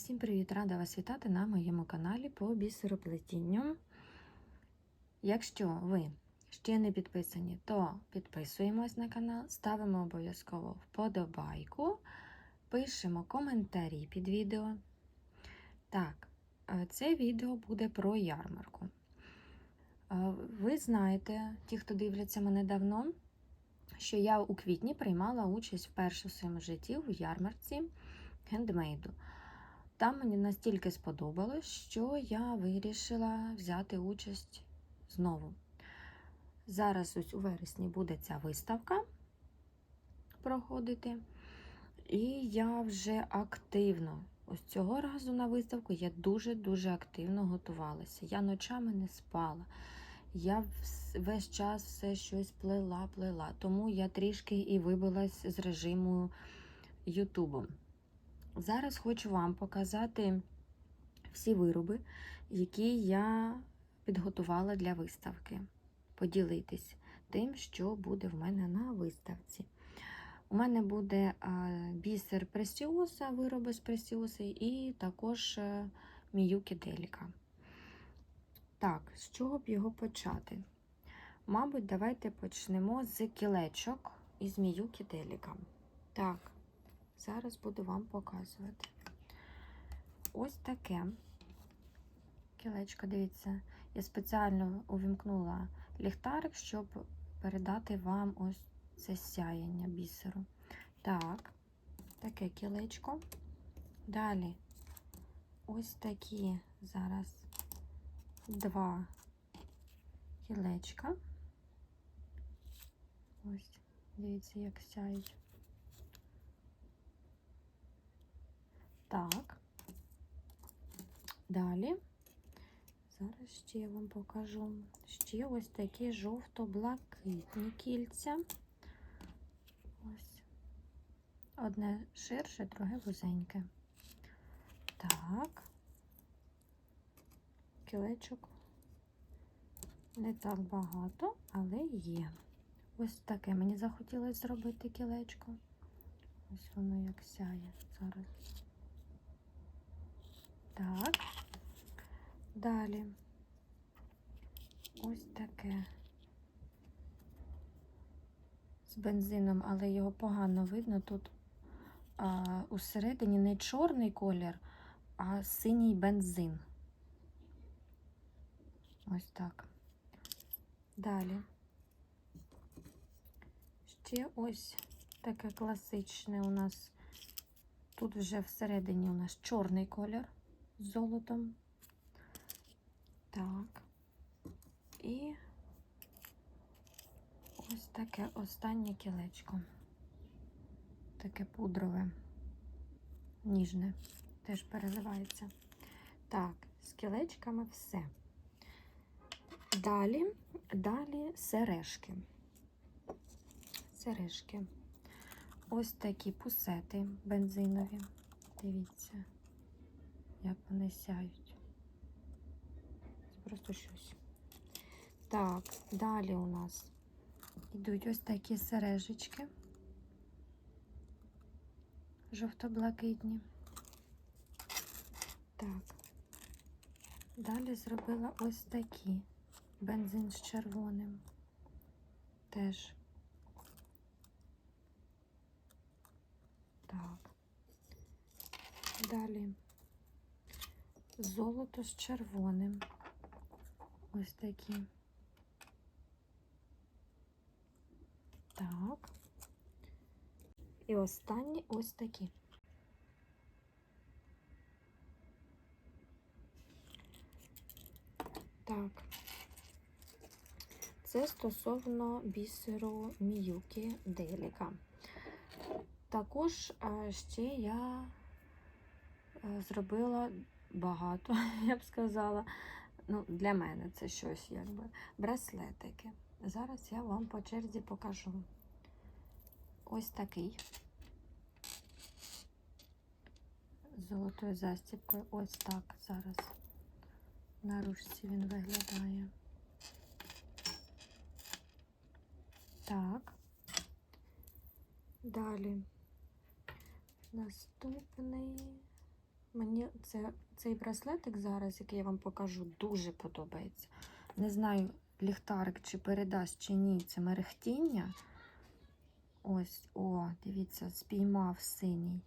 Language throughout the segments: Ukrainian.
Всім привіт! Рада вас вітати на моєму каналі по бісероплетінню. Якщо ви ще не підписані, то підписуємось на канал, ставимо обов'язково вподобайку, пишемо коментарі під відео. Так, е, це відео буде про ярмарку. Е, Ви знаєте, ті, хто дивляться мене давно, що я у квітні приймала участь вперше в своєму житті у ярмарці хендмейду. Там мені настільки сподобалось, що я вирішила взяти участь знову. Зараз ось у вересні буде ця виставка проходити. І я вже активно, ось цього разу на виставку я дуже-дуже активно готувалася. Я ночами не спала. Я весь час все щось плела, плела. Тому я трішки і вибилась з режиму Ютубу. Зараз хочу вам показати всі вироби, які я підготувала для виставки. Поділитись тим, що буде в мене на виставці. У мене буде бісер пресіоса, вироби з пресіоси, і також міюкі деліка. Так, з чого б його почати? Мабуть, давайте почнемо з кілечок із міюкі деліка. Так. Зараз буду вам показувати. Ось таке кілечко, дивіться, я спеціально увімкнула ліхтарик, щоб передати вам ось це сяєння бісеру. Так, таке кілечко. Далі ось такі зараз два кілечка. Ось, дивіться, як сяють. Так, далі, зараз ще я вам покажу. Ще ось такі жовто-блакитні кільця. Ось. Одне ширше, друге вузеньке. Так, кілечок не так багато, але є. Ось таке мені захотілося зробити кілечко. Ось воно як сяє зараз. Так, далі ось таке з бензином, але його погано видно. Тут а, усередині не чорний колір, а синій бензин. Ось так. Далі. Ще ось таке класичне у нас. Тут вже всередині у нас чорний колір золотом. Так. І ось таке останнє кілечко. Таке пудрове, ніжне, теж переливається. Так, з кілечками все. Далі, далі сережки. Сережки. Ось такі пусети бензинові. Дивіться як вони сяють. Це просто щось. Так, далі у нас йдуть ось такі сережечки, жовто-блакитні. Так, далі зробила ось такі бензин з червоним. Теж. Так. Далі золото з червоним. Ось такі. Так. І останні ось такі. Так. Це стосовно бісеру Міюкі Деліка. Також ще я зробила багато, я б сказала. Ну, Для мене це щось якби браслетики. Зараз я вам по черзі покажу. Ось такий. З золотою застібкою. Ось так зараз на ручці він виглядає. Так. Далі наступний. Мені це, цей браслетик зараз, який я вам покажу, дуже подобається. Не знаю, ліхтарик чи передасть, чи ні, це мерехтіння. Ось, о, дивіться, спіймав синій.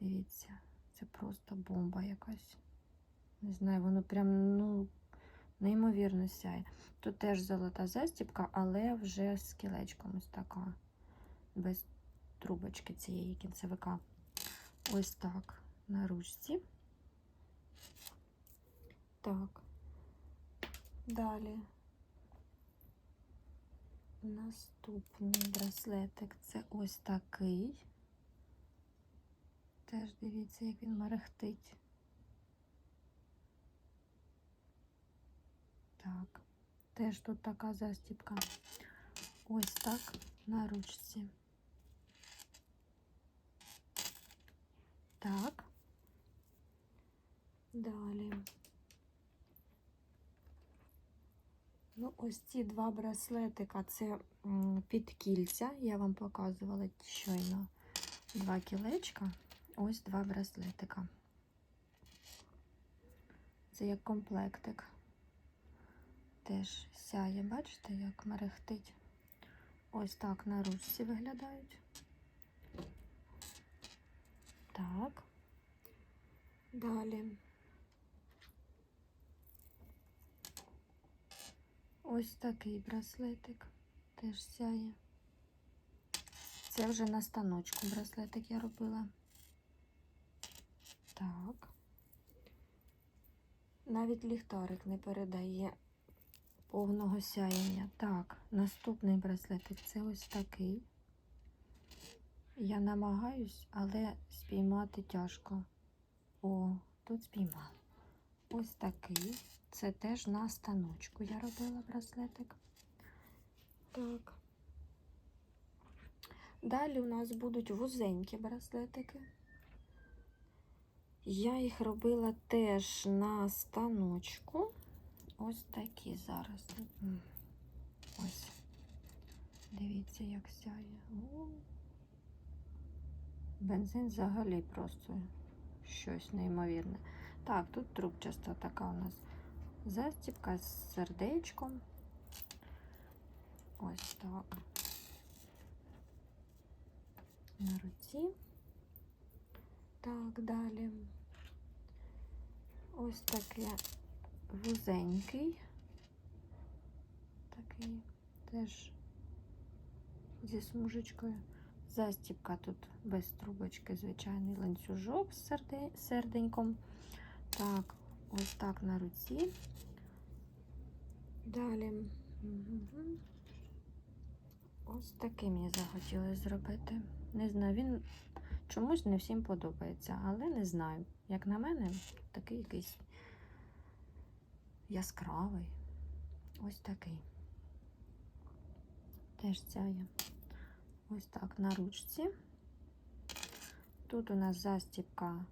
Дивіться, це просто бомба якась. Не знаю, воно прям, ну, неймовірно сяє. Тут теж золота застібка, але вже з кілечком ось така. Без трубочки цієї кінцевика. Ось так на ручці. Так. Далі. Наступний браслетик це ось такий. Теж дивіться, як він мерехтить. Так, теж тут така застібка. Ось так на ручці. Так. Далі. Ну, ось ці два браслетика це під кільця. Я вам показувала щойно два кілечка. Ось два браслетика. Це як комплектик. Теж сяє, бачите, як мерехтить. Ось так на ручці виглядають. Так. Далі. Ось такий браслетик теж сяє. Це вже на станочку браслетик я робила. Так. Навіть ліхтарик не передає повного сяєння. Так, наступний браслетик це ось такий. Я намагаюсь, але спіймати тяжко. О, тут спіймала. Ось такий. Це теж на станочку я робила браслетик. Так. Далі у нас будуть вузенькі браслетики. Я їх робила теж на станочку. Ось такі зараз. Ось. Дивіться, як сяє. Бензин взагалі просто щось неймовірне. Так, тут трубчаста така у нас застібка з сердечком. Ось так. На руці. Так, далі. Ось таке вузенький. Такий теж зі смужечкою. Застібка тут без трубочки, звичайний ланцюжок з серде- серденьком. Так, ось так на руці. Далі. Мгм. Ось такий мені захотілося зробити. Не знаю, він чомусь не всім подобається, але не знаю. Як на мене, такий якийсь яскравий. Ось такий. Теж сяє. Ось так на ручці. Тут у нас застібка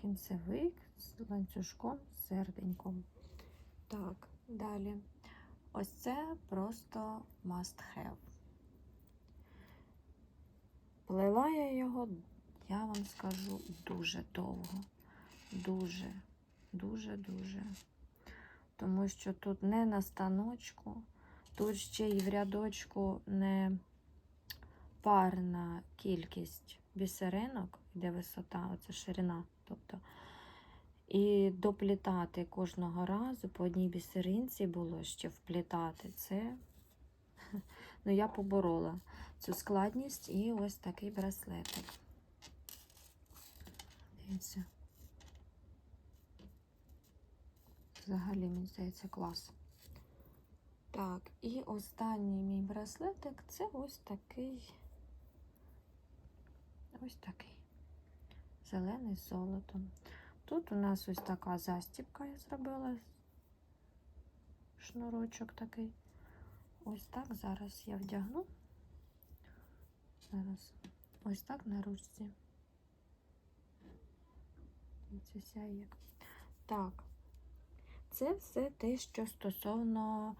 кінцевик з ланцюжком, з серденьком. Так, далі. Ось це просто must have. Плела я його, я вам скажу, дуже довго. Дуже, дуже, дуже. Тому що тут не на станочку, тут ще й в рядочку не парна кількість бісеринок, де висота, оце ширина. Тобто, і доплітати кожного разу по одній бісеринці було ще вплітати. Це ну, я поборола цю складність і ось такий браслетик. Дивіться. Взагалі, мені здається, клас. Так, і останній мій браслетик це ось такий. Ось такий. Зелений з золотом. Тут у нас ось така застібка я зробила. Шнурочок такий. Ось так зараз я вдягну. Зараз ось так на ручці. Це сяє. Так, це все те, що стосовно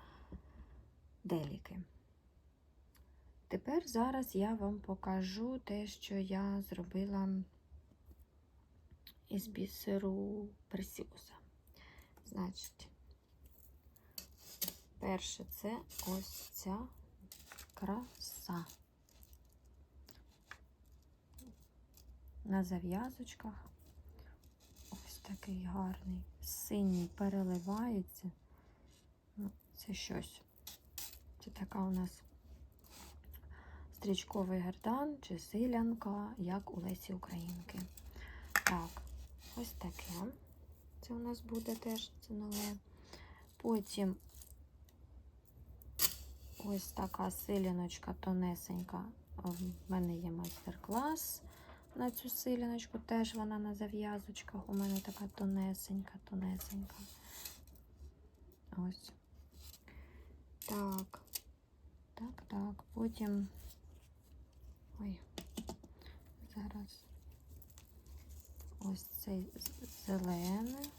деліки. Тепер зараз я вам покажу те, що я зробила із бісеру Пресіуса. Значить, перше це ось ця краса. На зав'язочках. Ось такий гарний. Синій переливається. Ну, це щось. Це така у нас стрічковий гердан чи силянка, як у Лесі Українки. Так, ось таке. Це у нас буде теж це нове. Потім ось така силяночка тонесенька. В мене є майстер-клас на цю силяночку. Теж вона на зав'язочках. У мене така тонесенька, тонесенька. Ось. Так. Так, так. Потім. Ой, зараз. Ось цей зелений.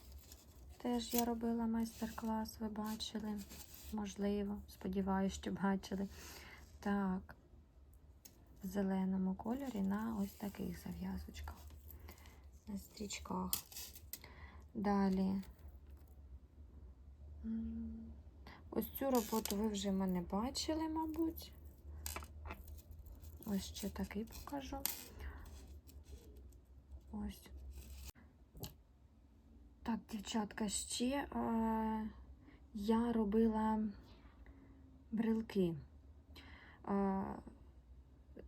Теж я робила майстер-клас, ви бачили. Можливо, сподіваюся, що бачили. Так, в зеленому кольорі на ось таких зав'язочках. На стрічках. Далі. Ось цю роботу ви вже мене бачили, мабуть. Ось ще такий покажу. Ось. Так, дівчатка, ще е, я робила брелки. Е,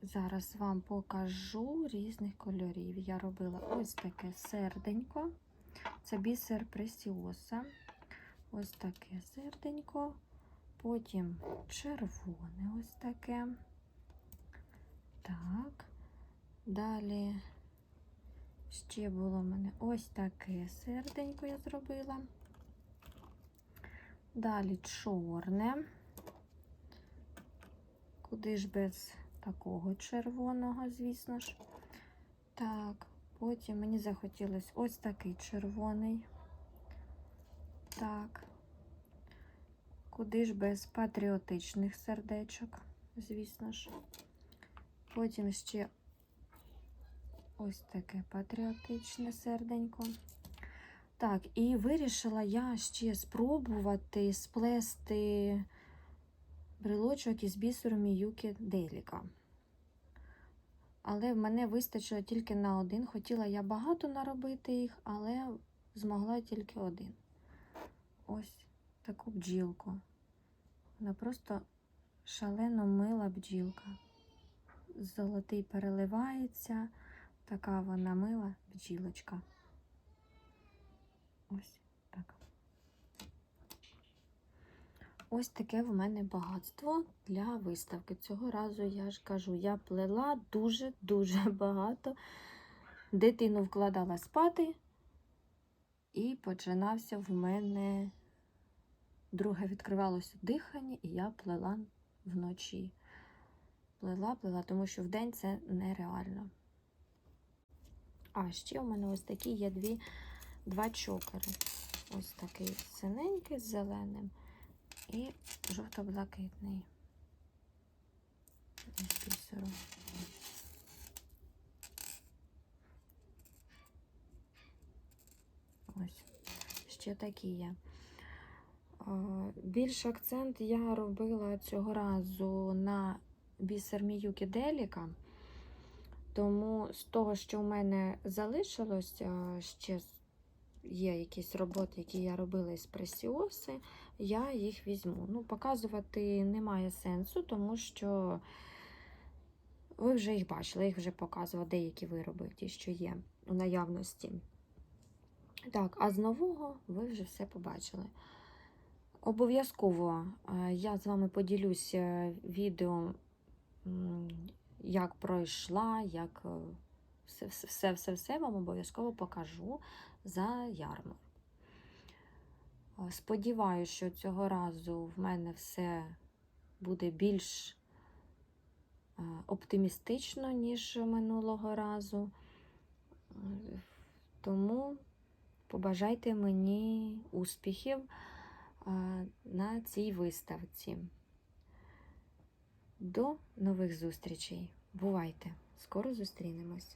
зараз вам покажу різних кольорів. Я робила ось таке серденько. Це бісер пресіоса. Ось таке серденько. Потім червоне ось таке. Так. Далі ще було в мене ось таке серденько я зробила. Далі чорне. Куди ж без такого червоного, звісно ж. Так, потім мені захотілося ось такий червоний. Так. Куди ж без патріотичних сердечок, звісно ж. Потім ще ось таке патріотичне серденько. Так, і вирішила я ще спробувати сплести брелочок із бісеру Міюкі Деліка. Але в мене вистачило тільки на один. Хотіла я багато наробити їх, але змогла тільки один. Ось таку бджілку. Вона просто шалено мила бджілка. Золотий переливається. Така вона мила бджілочка. Ось так. Ось таке в мене багатство для виставки. Цього разу я ж кажу, я плела дуже-дуже багато. Дитину вкладала спати, і починався в мене друге відкривалося дихання, і я плела вночі. Плела, плела, тому що вдень це нереально. А ще у мене ось такі є дві, два чокери. Ось такий синенький з зеленим і жовто-блакитний. Ось, ще такі є. Більш акцент я робила цього разу на бісер Міюкі Деліка. Тому з того, що в мене залишилось, ще є якісь роботи, які я робила із пресіоси, я їх візьму. Ну, Показувати немає сенсу, тому що ви вже їх бачили, їх вже показувала деякі вироби, ті, що є у наявності. Так, а з нового ви вже все побачили. Обов'язково я з вами поділюся відео, як пройшла, як все-все-все вам обов'язково покажу за ярмар. Сподіваюся, що цього разу в мене все буде більш оптимістично, ніж минулого разу. Тому побажайте мені успіхів на цій виставці. До нових зустрічей. Бувайте! Скоро зустрінемось!